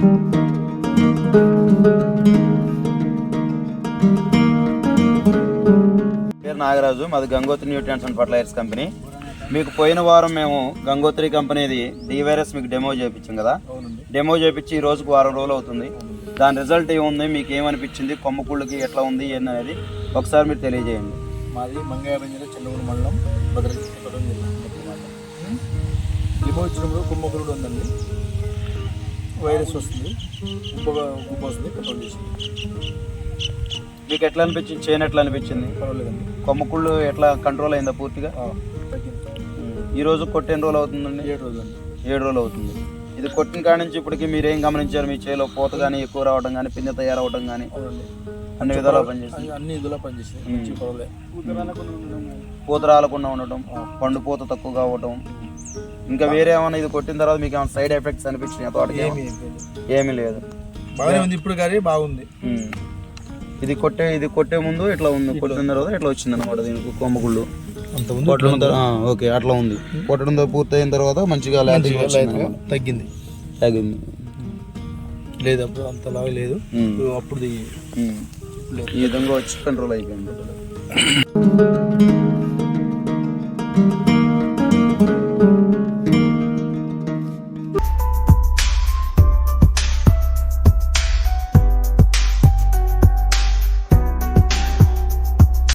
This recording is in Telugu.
పేరు నాగరాజు మాది Gangotri nutrients and fertilizers company. మీకు పోయిన వారం మేము గంగోత్రి కంపెనీది వైరస్ మీకు డెమో చేయించాం కదా. డెమో చేయించి ఈ రోజుకు వారం రోజులు అవుతుంది. దాని రిజల్ట్ ఏముంది మీకు ఏమనిపించింది కొమ్మ కుళ్ళకి ఎట్లా ఉంది అనేది ఒకసారి మీరు తెలియజేయండి. మాది మంగయ్య జిల్లా చెన్నూరు మండలం కొత్తగూడెం జిల్లా. లిమో ఇచ్చినప్పుడు కుంభకురుడు ఉందండి. వైరస్ వస్తుంది వస్తుంది కంట్రోల్ చేసింది మీకు ఎట్లా అనిపించింది? చేయని ఎట్లా అనిపించింది? పర్వాలేదండి. కొమ్మ కుళ్ళు ఎట్లా కంట్రోల్ అయిందా పూర్తిగా? ఆ, తగ్గింది. ఈ రోజు కొట్టి ఎన్ని రోజులు అవుతుందండి? ఏడు రోజులు అండి. ఏడు రోజులు అవుతుంది. ఇది కొట్టిన కాడి నుంచి ఇప్పటికి మీరు ఏం గమనించారు? మీ చేలో పూత కానీ ఎక్కువ రావడం కానీ పిండి తయారవడం కానీ అవునండి. అన్ని విధాలా పనిచేస్తుంది అన్ని- అన్ని ఇదిలా పనిచేసింది మంచి పర్వాలేదు. పూత రాలకుండా ఉండటం పండు పూత తక్కువగా అవ్వటం ఇంకా వేరే ఏమైనా ఇది కొట్టిన తర్వాత మీకు ఏమైనా సైడ్ ఎఫెక్ట్స్ అనిపించినాయి? తోటకి? ఏమీ. ఏమీ లేదు. బాగానే ఉంది ఇప్పుడు కానీ బాగుంది. ఉమ్. ఇది కొట్టే ఇది కొట్టే ముందు ఇట్లా ఉంది. కొట్టిన తర్వాత ఇట్లా వచ్చింది అనమాట దీనికి కొమ్మగుళ్ళు అంత కొట్టడం ఆ, ఓకే అట్లా ఉంది. కొట్టడం తర్వాత పూర్తి అయిన తర్వాత మంచిగా లేతగా వచ్చింది అన్నమాట. తగ్గింది. తగ్గింది. లేదు అప్పుడు అంతలాగా లేదు. ఉమ్. అప్పుడు ఉమ్. ఈ విధంగా వచ్చి కంట్రోల్ అయిపోయింది.